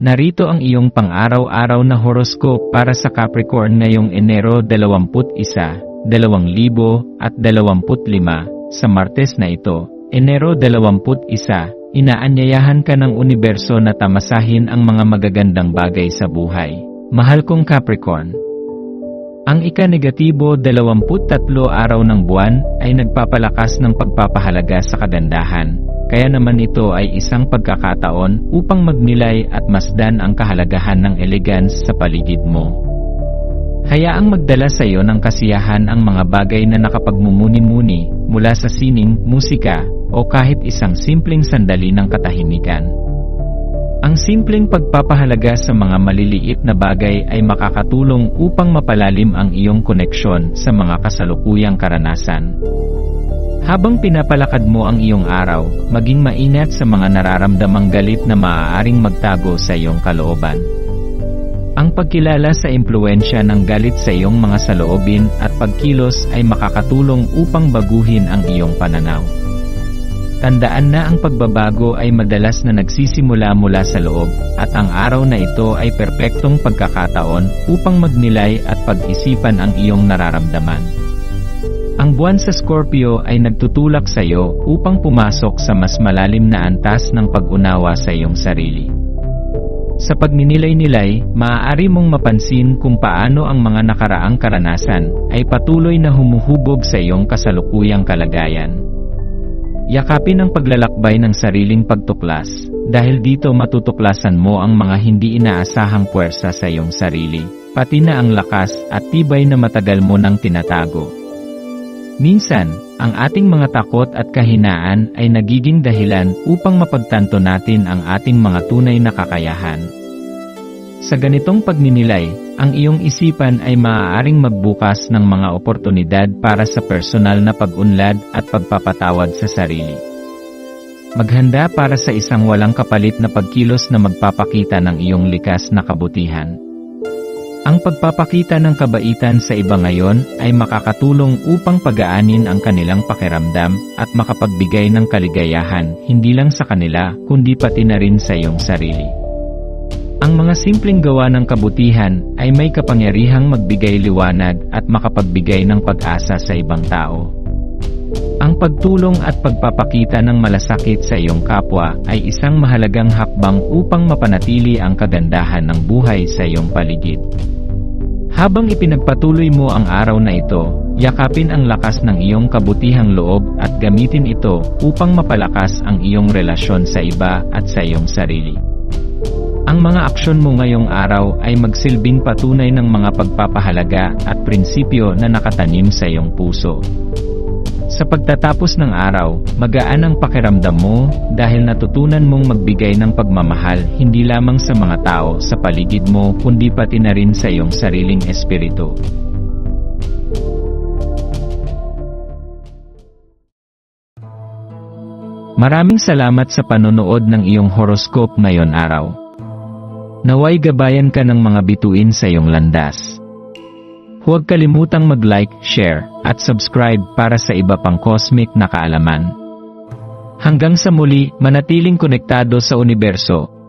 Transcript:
Narito ang iyong pang-araw-araw na horoscope para sa Capricorn ngayong Enero 21, 2025 sa Martes na ito. Enero 21, inaanyayahan ka ng universo na tamasahin ang mga magagandang bagay sa buhay. Mahal kong Capricorn, ang ika-negatibo 23 araw ng buwan ay nagpapalakas ng pagpapahalaga sa kagandahan, kaya naman ito ay isang pagkakataon upang magnilay at masdan ang kahalagahan ng elegance sa paligid mo. Hayaang magdala sa iyo ng kasiyahan ang mga bagay na nakapagmumuni-muni mula sa sining, musika, o kahit isang simpleng sandali ng katahimikan. Ang simpleng pagpapahalaga sa mga maliliit na bagay ay makakatulong upang mapalalim ang iyong koneksyon sa mga kasalukuyang karanasan. Habang pinapalakad mo ang iyong araw, maging maingat sa mga nararamdamang galit na maaaring magtago sa iyong kalooban. Ang pagkilala sa impluensya ng galit sa iyong mga saloobin at pagkilos ay makakatulong upang baguhin ang iyong pananaw. Tandaan na ang pagbabago ay madalas na nagsisimula mula sa loob, at ang araw na ito ay perpektong pagkakataon upang magnilay at pag-isipan ang iyong nararamdaman. Ang buwan sa Scorpio ay nagtutulak sa iyo upang pumasok sa mas malalim na antas ng pag-unawa sa iyong sarili. Sa pagninilay-nilay, maaari mong mapansin kung paano ang mga nakaraang karanasan ay patuloy na humuhubog sa iyong kasalukuyang kalagayan. Yakapin ang paglalakbay ng sariling pagtuklas, dahil dito matutuklasan mo ang mga hindi inaasahang puwersa sa iyong sarili, pati na ang lakas at tibay na matagal mo nang tinatago. Minsan, ang ating mga takot at kahinaan ay nagiging dahilan upang mapagtanto natin ang ating mga tunay na kakayahan. Sa ganitong pagninilay, ang iyong isipan ay maaaring magbukas ng mga oportunidad para sa personal na pag-unlad at pagpapatawad sa sarili. Maghanda para sa isang walang kapalit na pagkilos na magpapakita ng iyong likas na kabutihan. Ang pagpapakita ng kabaitan sa iba ngayon ay makakatulong upang pagaanin ang kanilang pakiramdam at makapagbigay ng kaligayahan hindi lang sa kanila kundi pati na rin sa iyong sarili. Ang mga simpleng gawa ng kabutihan ay may kapangyarihang magbigay liwanag at makapagbigay ng pag-asa sa ibang tao. Ang pagtulong at pagpapakita ng malasakit sa iyong kapwa ay isang mahalagang hakbang upang mapanatili ang kagandahan ng buhay sa iyong paligid. Habang ipinagpatuloy mo ang araw na ito, yakapin ang lakas ng iyong kabutihang loob at gamitin ito upang mapalakas ang iyong relasyon sa iba at sa iyong sarili. Ang mga aksyon mo ngayong araw ay magsilbing patunay ng mga pagpapahalaga at prinsipyo na nakatanim sa iyong puso. Sa pagtatapos ng araw, magaan ang pakiramdam mo dahil natutunan mong magbigay ng pagmamahal hindi lamang sa mga tao sa paligid mo kundi pati na rin sa iyong sariling espiritu. Maraming salamat sa panonood ng iyong horoscope ngayon araw. Naway gabayan ka ng mga bituin sa iyong landas. Huwag kalimutang mag-like, share, at subscribe para sa iba pang cosmic na kaalaman. Hanggang sa muli, manatiling konektado sa universo,